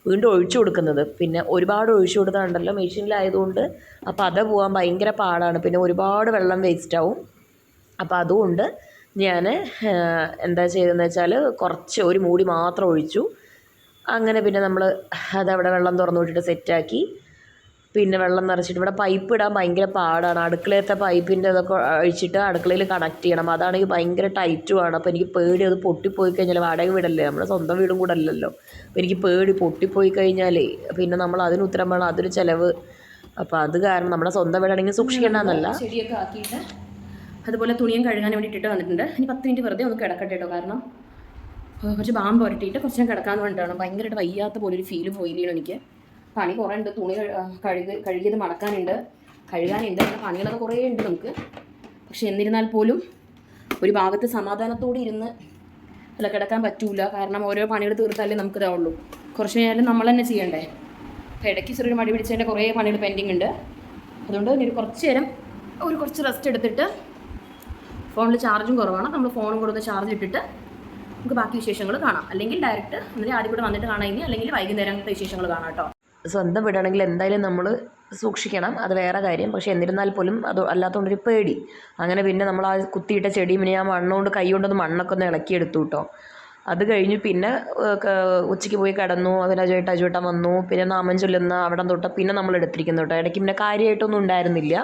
വീണ്ടും ഒഴിച്ചു കൊടുക്കുന്നത്. പിന്നെ ഒരുപാട് ഒഴിച്ചു കൊടുക്കാറുണ്ടല്ലോ മെഷീനിലായതുകൊണ്ട്. അപ്പോൾ അത് പോകാൻ ഭയങ്കര പാടാണ്. പിന്നെ ഒരുപാട് വെള്ളം വേസ്റ്റ് ആവും. അപ്പോൾ അതുകൊണ്ട് ഞാൻ എന്താ ചെയ്തതെന്ന് വെച്ചാൽ കുറച്ച് ഒരു മൂടി മാത്രം ഒഴിച്ചു. അങ്ങനെ പിന്നെ നമ്മൾ അതവിടെ വെള്ളം തുറന്നു വിട്ടിട്ട് സെറ്റാക്കി പിന്നെ വെള്ളം നിറച്ചിട്ട് ഇവിടെ പൈപ്പ് ഇടാൻ ഭയങ്കര പാടാണ്. അടുക്കളയത്തെ പൈപ്പിന്റെ ഇതൊക്കെ അഴിച്ചിട്ട് അടുക്കളയിൽ കണക്ട് ചെയ്യണം. അതാണെങ്കിൽ ഭയങ്കര ടൈറ്റുമാണ് അപ്പോൾ എനിക്ക് പേടി. അത് പൊട്ടിപ്പോയി കഴിഞ്ഞാൽ വാടക വീടല്ലേ? നമ്മുടെ സ്വന്തം വീടും കൂടെ അല്ലല്ലോ. അപ്പോൾ എനിക്ക് പേടി. പൊട്ടിപ്പോയി കഴിഞ്ഞാലേ പിന്നെ നമ്മൾ അതിന് ഉത്തരം വേണം അതൊരു ചിലവ്. അപ്പോൾ അത് കാരണം നമ്മുടെ സ്വന്തം വീടാണെങ്കിൽ സൂക്ഷിക്കേണ്ടെന്നല്ല ശരിയൊക്കെ ആക്കിയിട്ട് അതുപോലെ തുണിയും കഴുകാൻ വേണ്ടിയിട്ട് ഇട്ടിട്ട് വന്നിട്ടുണ്ട്. ഇനി പത്ത് മിനിറ്റ് വെറുതെ ഒന്ന് കിടക്കട്ടെ കേട്ടോ. കാരണം കുറച്ച് ബാമ്പ് പുരട്ടിയിട്ട് കുറച്ച് ഞാൻ കിടക്കാന്ന് വേണ്ടിയിട്ടാണ് ഭയങ്കരമായിട്ട് വയ്യാത്ത പോലെ ഒരു ഫീൽ പോയില്ലേ എനിക്ക്. പണി കുറേ ഉണ്ട് തുണി കഴുകി കഴുകിയത് മടക്കാനുണ്ട്. കഴുകാനുണ്ട് അങ്ങനെ പണികളൊക്കെ കുറേ ഉണ്ട് നമുക്ക്. പക്ഷെ എന്നിരുന്നാൽ പോലും ഒരു ഭാഗത്ത് സമാധാനത്തോടെ ഇരുന്ന് അല്ല കിടക്കാൻ പറ്റൂല. കാരണം ഓരോ പണികൾ തീർത്താലേ നമുക്ക് ഇതാവുള്ളൂ. കുറച്ച് നേരം നമ്മൾ തന്നെ ചെയ്യണ്ടേ? അപ്പോൾ ഇടയ്ക്ക് ചെറിയൊരു മടി പിടിച്ചതിന്റെ കുറേ പണികൾ പെൻഡിങ് ഉണ്ട്. അതുകൊണ്ട് തന്നെ ഒരു കുറച്ച് നേരം ഒരു കുറച്ച് റെസ്റ്റ് എടുത്തിട്ട് ഫോണിൽ ചാർജും കുറവാണ്. നമ്മൾ ഫോണും കൊടുത്ത് ചാർജ് ഇട്ടിട്ട് നമുക്ക് ബാക്കി വിശേഷങ്ങൾ കാണാം. അല്ലെങ്കിൽ ഡയറക്റ്റ് ഇന്നലെ ആദ്യം കൂടെ വന്നിട്ട് കാണാം ഇനി അല്ലെങ്കിൽ വൈകുന്നേരത്തെ വിശേഷങ്ങൾ കാണാം കേട്ടോ. സ്വന്തം വീടാണെങ്കിൽ എന്തായാലും നമ്മൾ സൂക്ഷിക്കണം. അത് വേറെ കാര്യം. പക്ഷേ എന്നിരുന്നാൽ പോലും അത് അല്ലാത്തതുകൊണ്ടൊരു പേടി. അങ്ങനെ പിന്നെ നമ്മൾ ആ കുത്തിയിട്ട ചെടി പിന്നെ ആ മണ്ണുകൊണ്ട് കൈ കൊണ്ടൊന്ന് മണ്ണൊക്കെ ഒന്ന് ഇളക്കിയെടുത്തു കേട്ടോ അത് കഴിഞ്ഞ് പിന്നെ ഉച്ചയ്ക്ക് പോയി കിടന്നു. അതിന് അജുവേട്ട അജുവേട്ടം വന്നു. പിന്നെ നാമം ചൊല്ലുന്ന അവിടെ തൊട്ട് പിന്നെ നമ്മൾ എടുത്തിരിക്കുന്നു കേട്ടോ ഇടയ്ക്ക് പിന്നെ കാര്യമായിട്ടൊന്നും ഉണ്ടായിരുന്നില്ല.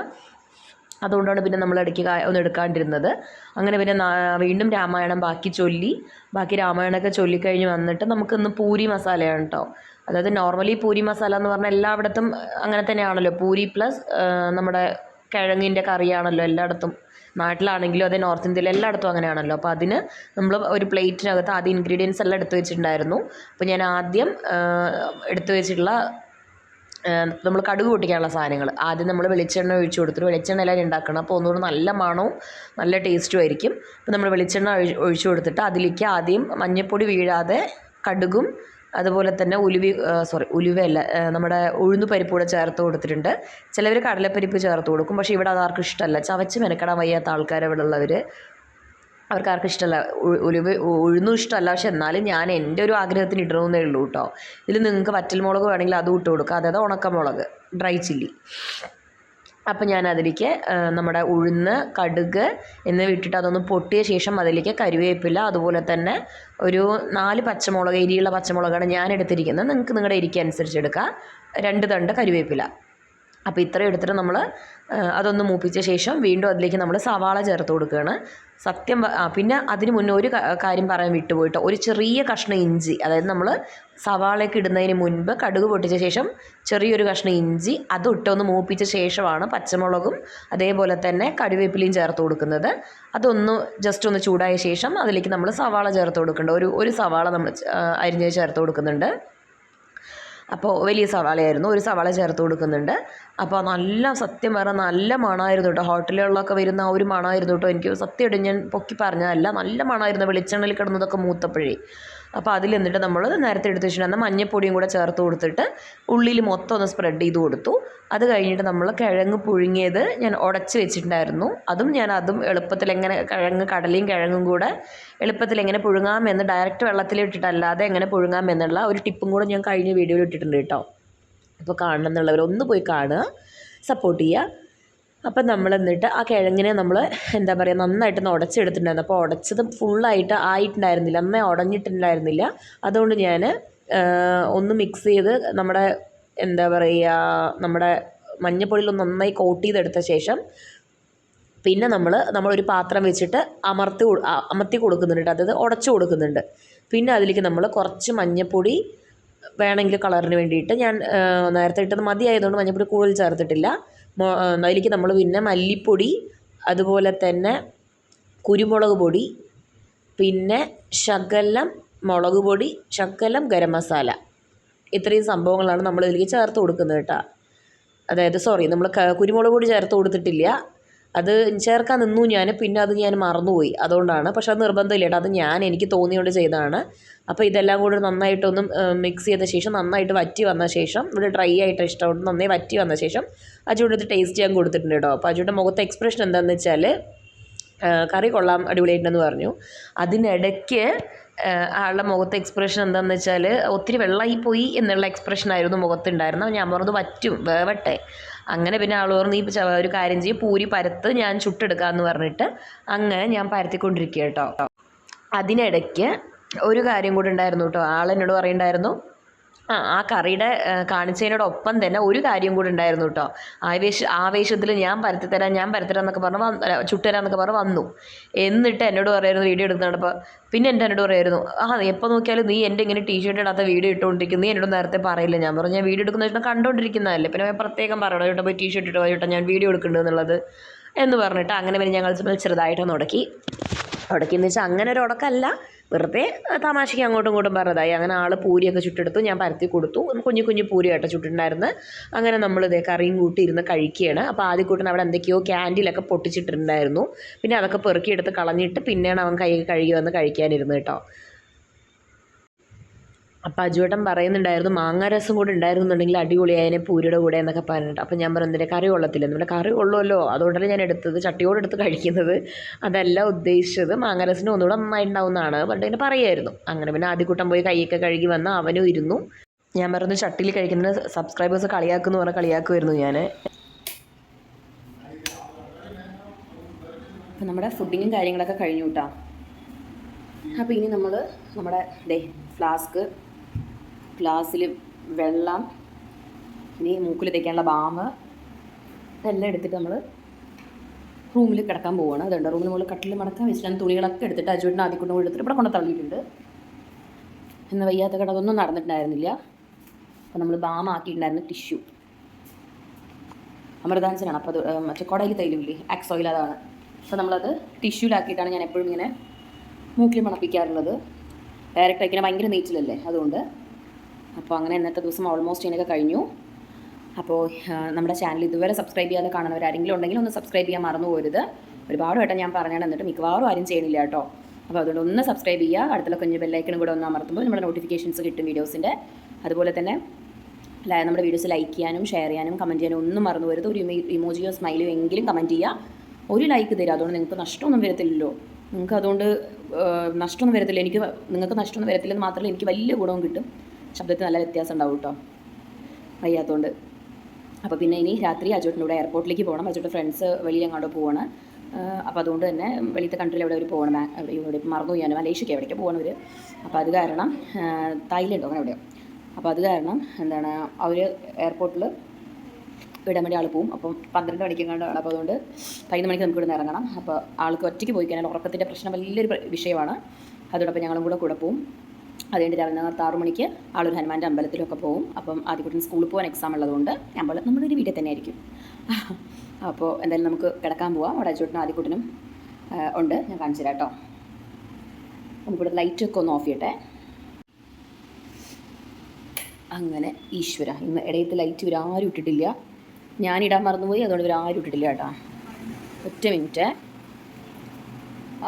അതുകൊണ്ടാണ് പിന്നെ നമ്മൾ ഇടയ്ക്ക് ഒന്ന് എടുക്കാണ്ടിരുന്നത്. അങ്ങനെ പിന്നെ വീണ്ടും രാമായണം ബാക്കി ചൊല്ലി. ബാക്കി രാമായണമൊക്കെ ചൊല്ലിക്കഴിഞ്ഞ് വന്നിട്ട് നമുക്കിന്ന് പൂരി മസാലയാണ് കേട്ടോ അതായത് നോർമലി പൂരി മസാല എന്ന് പറഞ്ഞാൽ എല്ലായിടത്തും അങ്ങനെ തന്നെയാണല്ലോ. പൂരി പ്ലസ് നമ്മുടെ കിഴങ്ങിന്റെ കറിയാണല്ലോ എല്ലായിടത്തും. നാട്ടിലാണെങ്കിലും അതേ നോർത്ത് ഇന്ത്യയിൽ എല്ലായിടത്തും അങ്ങനെയാണല്ലോ. അപ്പോൾ അതിന് നമ്മൾ ഒരു പ്ലേറ്റിനകത്ത് ആദ്യം ഇൻഗ്രീഡിയൻസ് എല്ലാം എടുത്ത് വെച്ചിട്ടുണ്ടായിരുന്നു. അപ്പോൾ ഞാൻ ആദ്യം എടുത്ത് വെച്ചിട്ടുള്ള നമ്മൾ കടുക് പൊട്ടിക്കാനുള്ള സാധനങ്ങൾ. ആദ്യം നമ്മൾ വെളിച്ചെണ്ണ ഒഴിച്ച് കൊടുത്തിട്ട് വെളിച്ചെണ്ണ വെളിച്ചെണ്ണയിലാണ് ഉണ്ടാക്കണം. അപ്പോൾ ഒന്നുകൂടി നല്ല മണവും നല്ല ടേസ്റ്റും ആയിരിക്കും. അപ്പോൾ നമ്മൾ വെളിച്ചെണ്ണ ഒഴി- ഒഴിച്ച് കൊടുത്തിട്ട് അതിലേക്ക് ആദ്യം മഞ്ഞൾപ്പൊടി വീഴാതെ കടുകും അതുപോലെ തന്നെ ഉലുവി സോറി ഉലുവയല്ല നമ്മുടെ ഉഴുന്ന് പരിപ്പ് കൂടെ ചേർത്ത് കൊടുത്തിട്ടുണ്ട്. ചിലവർ കടലപ്പരിപ്പ് ചേർത്ത് കൊടുക്കും. പക്ഷേ ഇവിടെ അതാർക്കും ഇഷ്ടമല്ല. ചവച്ച് മെനക്കെടാൻ വയ്യാത്ത ആൾക്കാർ ഇവിടെ ഉള്ളവർ അവർക്ക് ആർക്കും ഇഷ്ടമല്ല ഉലുവ ഉഴുന്നും ഇഷ്ടമല്ല. പക്ഷെ എന്നാലും ഞാൻ എന്റെ ഒരു ആഗ്രഹത്തിന് ഇടണമെന്നേ ഉള്ളൂ കേട്ടോ. ഇതിൽ നിങ്ങൾക്ക് വറ്റൽ മുളക് വേണമെങ്കിൽ അതും ഇട്ട് കൊടുക്കുക. അതായത് ഉണക്കമുളക് ഡ്രൈ ചില്ലി. അപ്പം ഞാൻ അതിലേക്ക് നമ്മുടെ ഉഴുന്ന് കടുക് എന്നിവ ഇട്ടിട്ട് അതൊന്ന് പൊട്ടിയ ശേഷം അതിലേക്ക് കരിവേപ്പില അതുപോലെ തന്നെ ഒരു നാല് പച്ചമുളക് എരിയുള്ള പച്ചമുളകാണ് ഞാൻ എടുത്തിരിക്കുന്നത്. നിങ്ങൾക്ക് നിങ്ങളുടെ എരിക്കനുസരിച്ച് എടുക്കുക രണ്ട് തണ്ട് കരിവേപ്പില. അപ്പോൾ ഇത്രയും എടുത്തിട്ട് നമ്മൾ അതൊന്ന് മൂപ്പിച്ച ശേഷം വീണ്ടും അതിലേക്ക് നമ്മൾ സവാള ചേർത്ത് കൊടുക്കുകയാണ്. സത്യം പിന്നെ അതിന് മുന്നേ ഒരു കാര്യം പറയാൻ വിട്ടുപോയിട്ടോ ഒരു ചെറിയ കഷ്ണം ഇഞ്ചി അതായത് നമ്മൾ സവാളയൊക്കെ ഇടുന്നതിന് മുൻപ് കടുക് പൊട്ടിച്ച ശേഷം ചെറിയൊരു കഷ്ണം ഇഞ്ചി അത് ഇട്ടൊന്ന് മൂപ്പിച്ച ശേഷമാണ് പച്ചമുളകും അതേപോലെ തന്നെ കടുവേപ്പിലയും ചേർത്ത് കൊടുക്കുന്നത്. അതൊന്ന് ജസ്റ്റ് ഒന്ന് ചൂടായ ശേഷം അതിലേക്ക് നമ്മൾ സവാള ചേർത്ത് കൊടുക്കേണ്ട ഒരു ഒരു സവാള നമ്മൾ അരിഞ്ഞ് ചേർത്ത് കൊടുക്കുന്നുണ്ട്. അപ്പോൾ വലിയ സവാളയായിരുന്നു. ഒരു സവാള ചേർത്ത് കൊടുക്കുന്നുണ്ട്. അപ്പോൾ നല്ല സത്യം പറഞ്ഞാൽ നല്ല മണമായിരുന്നു കേട്ടോ ഹോട്ടലുകളിലൊക്കെ വരുന്ന ആ ഒരു മണമായിരുന്നു കേട്ടോ എനിക്ക് സത്യമായിട്ട് ഞാൻ പൊക്കി പറഞ്ഞതല്ല. നല്ല മണമായിരുന്നു വെളിച്ചെണ്ണയിൽ കിടന്നതൊക്കെ മൂത്തപ്പോഴേ. അപ്പോൾ അതിൽ എന്നിട്ട് നമ്മൾ നേരത്തെ എടുത്ത് വെച്ചിട്ടുണ്ടെന്ന മഞ്ഞപ്പൊടിയും കൂടെ ചേർത്ത് കൊടുത്തിട്ട് ഉള്ളിൽ മൊത്തം ഒന്ന് സ്പ്രെഡ് ചെയ്ത് കൊടുത്തു. അത് കഴിഞ്ഞിട്ട് നമ്മൾ കിഴങ്ങ് പുഴുങ്ങിയത് ഞാൻ ഉടച്ച് വെച്ചിട്ടുണ്ടായിരുന്നു. അതും ഞാൻ അതും എളുപ്പത്തിൽ എങ്ങനെ കിഴങ്ങ് കടലയും കിഴങ്ങും കൂടെ എളുപ്പത്തിൽ എങ്ങനെ പുഴുങ്ങാമെന്ന് ഡയറക്റ്റ് വെള്ളത്തിലിട്ടിട്ടല്ലാതെ എങ്ങനെ പുഴുങ്ങാമെന്നുള്ള ഒരു ടിപ്പും കൂടെ ഞാൻ കഴിഞ്ഞ വീഡിയോയിൽ ഇട്ടിട്ടുണ്ട് കേട്ടോ. അപ്പോൾ കാണണം എന്നുള്ളവർ ഒന്ന് പോയി കാണുക. സപ്പോർട്ട് ചെയ്യുക. അപ്പം നമ്മൾ എന്നിട്ട് ആ കിഴങ്ങിനെ നമ്മൾ എന്താ പറയുക നന്നായിട്ടൊന്ന് ഉടച്ചെടുത്തിട്ടുണ്ടായിരുന്നു അപ്പോൾ ഉടച്ചത് ഫുള്ളായിട്ട് ആയിട്ടുണ്ടായിരുന്നില്ല. നന്നായി ഉടഞ്ഞിട്ടുണ്ടായിരുന്നില്ല അതുകൊണ്ട് ഞാൻ ഒന്ന് മിക്സ് ചെയ്ത് നമ്മുടെ എന്താ പറയുക നമ്മുടെ മഞ്ഞപ്പൊടിയിൽ ഒന്ന് നന്നായി കോട്ട് ചെയ്തെടുത്ത ശേഷം പിന്നെ നമ്മൾ നമ്മളൊരു പാത്രം വെച്ചിട്ട് അമർത്തി അമർത്തി കൊടുക്കുന്നുണ്ട് അതായത് ഉടച്ചു കൊടുക്കുന്നുണ്ട്. പിന്നെ അതിലേക്ക് നമ്മൾ കുറച്ച് മഞ്ഞപ്പൊടി വേണമെങ്കിൽ കളറിന് വേണ്ടിയിട്ട് ഞാൻ നേരത്തെ ഇട്ടത് മതിയായതുകൊണ്ട് മഞ്ഞപ്പൊടി കൂടുതൽ ചേർത്തിട്ടില്ല. അതിലേക്ക് നമ്മൾ പിന്നെ മല്ലിപ്പൊടി അതുപോലെ തന്നെ കുരുമുളക് പൊടി പിന്നെ ശകലം മുളക് പൊടി ശകലം ഗരം മസാല. ഇത്രയും സംഭവങ്ങളാണ് നമ്മൾ ഇതിലേക്ക് ചേർത്ത് കൊടുക്കുന്നത് കേട്ടോ. അതായത് സോറി നമ്മൾ കുരുമുളക് പൊടി ചേർത്ത് കൊടുത്തിട്ടില്ല. അത് ചേർക്കാൻ നിന്നു ഞാൻ പിന്നെ അത് ഞാൻ മറന്നുപോയി. അതുകൊണ്ടാണ്. പക്ഷെ അത് നിർബന്ധമില്ല അത് ഞാൻ എനിക്ക് തോന്നിയോണ്ട് ചെയ്തതാണ്. അപ്പോൾ ഇതെല്ലാം കൂടി നന്നായിട്ടൊന്ന് മിക്സ് ചെയ്ത ശേഷം നന്നായിട്ട് വറ്റി വന്ന ശേഷം ഇവിടെ ഡ്രൈ ആയിട്ട് ഇഷ്ടമുണ്ട് നന്നായി വറ്റി വന്ന ശേഷം അജുവിന്റെ ടേസ്റ്റ് ചെയ്യാൻ കൊടുത്തിട്ടുണ്ട് കേട്ടോ. അപ്പോൾ അജുവിന്റെ മുഖത്തെ എക്സ്പ്രഷൻ എന്താണെന്ന് വെച്ചാൽ കറി കൊള്ളാം അടിപൊളിയായിട്ടുണ്ടെന്ന് പറഞ്ഞു. അതിനിടയ്ക്ക് ആളുടെ മുഖത്തെ എക്സ്പ്രഷൻ എന്താണെന്ന് വെച്ചാൽ ഒത്തിരി വെള്ളമായി പോയി എന്നുള്ള എക്സ്പ്രഷൻ ആയിരുന്നു മുഖത്തുണ്ടായിരുന്നത്. ഞാൻ പറഞ്ഞത് വറ്റും വേവട്ടെ. അങ്ങനെ പിന്നെ ആൾ പറഞ്ഞു ഈ ഒരു കാര്യം ചെയ്യും പൂരി പരത്ത് ഞാൻ ചുട്ടെടുക്കാമെന്ന് പറഞ്ഞിട്ട് അങ്ങനെ ഞാൻ പരത്തിക്കൊണ്ടിരിക്കുക കേട്ടോ അതിനിടയ്ക്ക് ഒരു കാര്യം കൂടി ഉണ്ടായിരുന്നു കേട്ടോ ആളെന്നോട് പറയുണ്ടായിരുന്നു ആ ആ കറിയുടെ കാണിച്ചതിനോടൊപ്പം തന്നെ ഒരു കാര്യം കൂടി ഉണ്ടായിരുന്നു കേട്ടോ. ആവേശ ആവേശത്തിൽ ഞാൻ പരത്തിത്തരാം ഞാൻ പരത്തിത്തരാം എന്നൊക്കെ പറഞ്ഞ് വന്ന് ചുട്ടുതരാം എന്നൊക്കെ പറഞ്ഞ് വന്നു. എന്നിട്ട് എന്നോട് പറയായിരുന്നു വീഡിയോ എടുക്കുന്നുണ്ടപ്പോൾ പിന്നെ എന്റെ എന്നോട് പറയായിരുന്നു ആ എപ്പോൾ നോക്കിയാലും നീ എന്റെ ഇങ്ങനെ ടീ ഷർട്ട് ഇടാത്ത വീഡിയോ ഇട്ടുകൊണ്ടിരിക്കുന്നു. നീ എന്നോട് നേരത്തെ പറയില്ല. ഞാൻ പറഞ്ഞു ഞാൻ വീഡിയോ എടുക്കുന്ന വെച്ചാൽ കണ്ടുകൊണ്ടിരിക്കുന്നതല്ലേ പിന്നെ പ്രത്യേകം പറയണം ചേട്ടാ പോയി ടീ ഷർട്ട് ഇട്ടോ? ചേട്ടാ ഞാൻ വീഡിയോ എടുക്കുന്നുണ്ടെന്നുള്ളത് എന്ന് പറഞ്ഞിട്ട് അങ്ങനെ പിന്നെ ഞങ്ങൾ ചെറുതായിട്ടൊന്ന് ഉടക്കി ഉടക്കിയെന്ന് വെച്ചാൽ അങ്ങനെ ഒരു ഉടക്കല്ല. വെറുതെ തമാശയ്ക്ക് അങ്ങോട്ടും ഇങ്ങോട്ടും പറഞ്ഞതായി. അങ്ങനെ ആൾ പൂരിയൊക്കെ ചുട്ടെടുത്തു. ഞാൻ പരത്തി കൊടുത്തു. കുഞ്ഞു കുഞ്ഞു പൂരിയായിട്ട് ചുട്ടിട്ടുണ്ടായിരുന്നു. അങ്ങനെ നമ്മൾ ഇതേ കറിയും കൂട്ടി ഇരുന്ന് കഴിക്കുകയാണ്. അപ്പോൾ ആദ്യക്കൂട്ടൻ അവിടെ എന്തൊക്കെയോ ക്യാൻഡിലൊക്കെ പൊട്ടിച്ചിട്ടുണ്ടായിരുന്നു പിന്നെ അതൊക്കെ പെറുക്കിയെടുത്ത് കളഞ്ഞിട്ട് പിന്നെയാണ് അവൻ കൈ കഴുകി വന്ന് കഴിക്കാനിരുന്നത് കേട്ടോ. അപ്പോൾ അജുവേട്ടൻ പറയുന്നുണ്ടായിരുന്നു മാങ്ങ രസം കൂടെ ഉണ്ടായിരുന്നുണ്ടെങ്കിൽ അടിപൊളിയായതിനെ പൂരിയുടെ കൂടെ എന്നൊക്കെ പറഞ്ഞിട്ട്. അപ്പോൾ ഞാൻ പറഞ്ഞതിന്റെ കറി കൊള്ളത്തില്ല. നമ്മുടെ കറി കൊള്ളുമല്ലോ അതുകൊണ്ടല്ലേ ഞാൻ എടുത്തത്. ചട്ടിയോടെ എടുത്ത് കഴിക്കുന്നത്. അതല്ല ഉദ്ദേശിച്ചത്. മാങ്ങ രസം ഒന്നുകൂടെ നന്നായി ഉണ്ടാവുന്നതാണ് പറഞ്ഞിട്ട് ഇങ്ങനെ പറയുമായിരുന്നു. അങ്ങനെ പിന്നെ ആദ്യക്കൂട്ടം പോയി കൈയൊക്കെ കഴുകി വന്ന് അവനും ഇരുന്നു. ഞാൻ പറഞ്ഞു ചട്ടിയിൽ കഴിക്കുന്നതിന് സബ്സ്ക്രൈബേഴ്സ് കളിയാക്കുമെന്ന് പറഞ്ഞാൽ കളിയാക്കുമായിരുന്നു ഞാൻ. അപ്പം നമ്മുടെ ഫുഡിങ്ങും കാര്യങ്ങളൊക്കെ കഴിഞ്ഞു കേട്ടോ അപ്പോൾ ഇനി നമ്മൾ നമ്മുടെ ഡേ ഫ്ലാസ്ക് ഗ്ലാസ്സിൽ വെള്ളം ഇനി മൂക്കിൽ തേക്കാനുള്ള ബാമ് ഇതെല്ലാം എടുത്തിട്ട് നമ്മൾ റൂമിൽ കിടക്കാൻ പോവുകയാണ് അതുകൊണ്ട് റൂമിൽ നമ്മൾ കട്ടിൽ മടക്കാൻ വെച്ചിട്ടാണ് തുണികളൊക്കെ എടുത്തിട്ട് അജുവിട്ടിന് ആദ്യം കൊണ്ട് എടുത്തിട്ട് ഇവിടെ കൊണ്ട് തള്ളിയിട്ടുണ്ട്. എന്നാൽ വയ്യാത്ത കടകളൊന്നും നടന്നിട്ടുണ്ടായിരുന്നില്ല. അപ്പോൾ നമ്മൾ ബാം ആക്കിയിട്ടുണ്ടായിരുന്നു ടിഷ്യൂ. അമൃതാഞ്ചനാണ് അപ്പോൾ അത് മറ്റേ കുടയിൽ തൈലുമില്ലേ ആക്സ് ഓയിൽ അതാണ്. അപ്പോൾ നമ്മളത് ടിഷ്യൂലാക്കിയിട്ടാണ് ഞാൻ എപ്പോഴും ഇങ്ങനെ മൂക്കിൽ മണപ്പിക്കാറുള്ളത്. ഡയറക്റ്റ് ആക്കിയാൽ ഭയങ്കര നീറ്റിലല്ലേ അതുകൊണ്ട് അപ്പോൾ അങ്ങനെ ഇന്നത്തെ ദിവസം ഓൾമോസ്റ്റ് ഇതിനൊക്കെ കഴിഞ്ഞു. അപ്പോൾ നമ്മുടെ ചാനൽ ഇതുവരെ സബ്സ്ക്രൈബ് ചെയ്യാതെ കാണുന്നവർ ആരെങ്കിലും ഉണ്ടെങ്കിൽ ഒന്ന് സബ്സ്ക്രൈബ് ചെയ്യാൻ മറന്നു പോരുത്. ഒരുപാട് വട്ടം ഞാൻ പറഞ്ഞാണ് എന്നിട്ട് മിക്കവാറും ആരും ചെയ്യണില്ല കേട്ടോ. അപ്പോൾ അതുകൊണ്ട് ഒന്ന് സബ്സ്ക്രൈബ് ചെയ്യുക അടുത്തുള്ള കുഞ്ഞ് ബെല്ലൈക്കണും കൂടെ ഒന്ന് അമർത്തുമ്പോൾ നമ്മുടെ നോട്ടിഫിക്കേഷൻസ് കിട്ടും വീഡിയോസിന്റെ അതുപോലെ തന്നെ നമ്മുടെ വീഡിയോസ് ലൈക്ക് ചെയ്യാനും ഷെയർ ചെയ്യാനും കമന്റ് ചെയ്യാനും ഒന്നും മറന്നു വരുത് ഒരു ഇമോജിയോ സ്മൈലോ എങ്കിലും കമന്റ് ചെയ്യുക. ഒരു ലൈക്ക് തരിക അതുകൊണ്ട് നിങ്ങൾക്ക് നഷ്ടമൊന്നും വരത്തില്ലല്ലോ. നിങ്ങൾക്ക് അതുകൊണ്ട് നഷ്ടമൊന്നും വരത്തില്ല. എനിക്ക് നിങ്ങൾക്ക് നഷ്ടമൊന്നും വരത്തില്ലെന്ന് മാത്രമല്ല എനിക്ക് വലിയ ഗുണവും കിട്ടും. ശബ്ദത്തിൽ നല്ല വ്യത്യാസം ഉണ്ടാവും കേട്ടോ വയ്യാത്തതുകൊണ്ട് അപ്പോൾ പിന്നെ ഇനി രാത്രി അജോട്ടിന്റെ കൂടെ എയർപോർട്ടിലേക്ക് പോകണം അജോട്ട് ഫ്രണ്ട്സ് വെളിയിൽ അങ്ങോട്ട് പോവാണ്. അപ്പോൾ അതുകൊണ്ട് തന്നെ വെളിയിലത്തെ കൺട്രിയിൽ എവിടെ അവർ പോകണം ഇവിടെ മറന്നു പോയാലും മലേഷ്യക്ക് എവിടേക്ക് പോകണം അവർ അപ്പോൾ അത് കാരണം തായ്ലൻഡോ അങ്ങനെ എവിടെയോ. അപ്പോൾ അത് കാരണം എന്താണ് അവർ എയർപോർട്ടിൽ വിടാൻ വേണ്ടി ആൾ പോവും. അപ്പം പന്ത്രണ്ട് മണിക്ക് കണ്ടാണ് അപ്പോൾ അതുകൊണ്ട് പതിനൊന്ന് മണിക്ക് നമുക്ക് ഇവിടെ ഇറങ്ങണം. അപ്പോൾ ആൾക്ക് ഒറ്റയ്ക്ക് പോയി കഴിഞ്ഞാൽ ഉറക്കത്തിന്റെ പ്രശ്നം വലിയൊരു വിഷയമാണ്. അതോടൊപ്പം ഞങ്ങളും കൂടെ കൂടെ പോവും. അതുകൊണ്ട് രാവിലെ നേരത്തെ ആറു മണിക്ക് ആളൊരു ഹനുമാന്റെ അമ്പലത്തിലൊക്കെ പോകും അപ്പം ആദ്യക്കുട്ടിന് സ്കൂളിൽ പോകാൻ എക്സാം ഉള്ളതുകൊണ്ട് നമ്മൾ നമ്മുടെ ഒരു വീട്ടിൽ തന്നെ ആയിരിക്കും അപ്പോൾ എന്തായാലും നമുക്ക് കിടക്കാൻ പോവാം. അവിടെ അച്ചോട്ടിനും ആദ്യക്കുട്ടനും ഉണ്ട്. ഞാൻ കാണിച്ചു തരാം കേട്ടോ. നമുക്കിവിടെ ലൈറ്റൊക്കെ ഒന്ന് ഓഫ് ചെയ്യട്ടെ. അങ്ങനെ ഈശ്വര ഇന്ന് ഇടയത്ത് ലൈറ്റ് ഇവരാരും ഇട്ടിട്ടില്ല. ഞാനിടാൻ മറന്നുപോയി അതുകൊണ്ട് ഇവരാരും ഇട്ടിട്ടില്ല കേട്ടോ. ഒറ്റ മിനിറ്റ്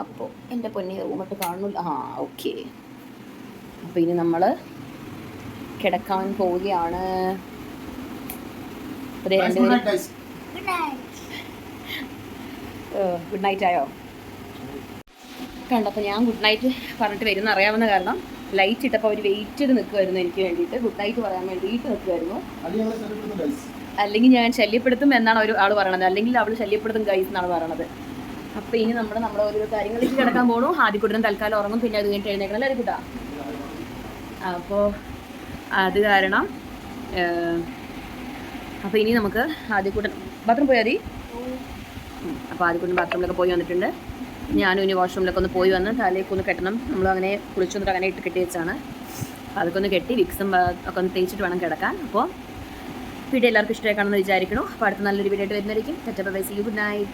അപ്പോൾ എന്റെ പൊന്നി റൂമൊക്കെ കാണുന്നില്ല ആ ഓക്കെ അപ്പോൾ ഇനി നമ്മൾ കിടക്കാൻ പോവുകയാണ്. ഗുഡ് നൈറ്റ് ആയോ? കണ്ടപ്പോൾ ഞാൻ ഗുഡ് നൈറ്റ് പറഞ്ഞിട്ട് വരുന്ന അറിയാവുന്ന കാരണം ലൈറ്റ് ഇട്ടപ്പോൾ അവർ വെയിറ്റ് ചെയ്ത് നിൽക്കുമായിരുന്നു എനിക്ക് വേണ്ടിയിട്ട്. ഗുഡ് നൈറ്റ് പറയാൻ വേണ്ടിയിട്ട് നിൽക്കുമായിരുന്നു അല്ലെങ്കിൽ ഞാൻ ശല്യപ്പെടുത്തും എന്നാണ് ഒരു ആൾ പറയണത്. അല്ലെങ്കിൽ അവൾ ശല്യപ്പെടുത്തും ഗൈസ് എന്നാണ് പറയണത്. അപ്പോൾ ഇനി നമ്മൾ നമ്മുടെ ഓരോ കാര്യങ്ങളിലേക്ക് കിടക്കാൻ പോകണു ആദ്യക്കൂട്ടം തൽക്കാലം ഉറങ്ങും. പിന്നെ അത് കഴിഞ്ഞിട്ട് എഴുന്നേക്കണം. അല്ലേ കുട്ടാ. അപ്പോൾ അത് കാരണം അപ്പോൾ ഇനി നമുക്ക് ആദ്യക്കൂട്ടൻ ബാത്റൂം പോയാൽ മതി. അപ്പോൾ ആദ്യക്കൂട്ടൻ ബാത്റൂമിലൊക്കെ പോയി വന്നിട്ടുണ്ട്. ഞാനും ഇനി വാഷ്റൂമിലൊക്കെ ഒന്ന് പോയി വന്ന് തലയൊക്കെ ഒന്ന് കെട്ടണം. നമ്മൾ അങ്ങനെ കുളിച്ചു വന്നിട്ട് അങ്ങനെ ഇട്ട് കെട്ടി വെച്ചാണ്. അതൊക്കെ ഒന്ന് കെട്ടി വിക്സും ഒക്കെ ഒന്ന് തേച്ചിട്ട് വേണം കിടക്കാൻ. അപ്പോൾ വീഡിയോ എല്ലാവർക്കും ഇഷ്ടമായി കാണുമെന്ന് വിചാരിക്കണു. അപ്പോൾ അടുത്ത നല്ലൊരു വീഡിയോ ആയിട്ട് വരുന്നതായിരിക്കും. By C good night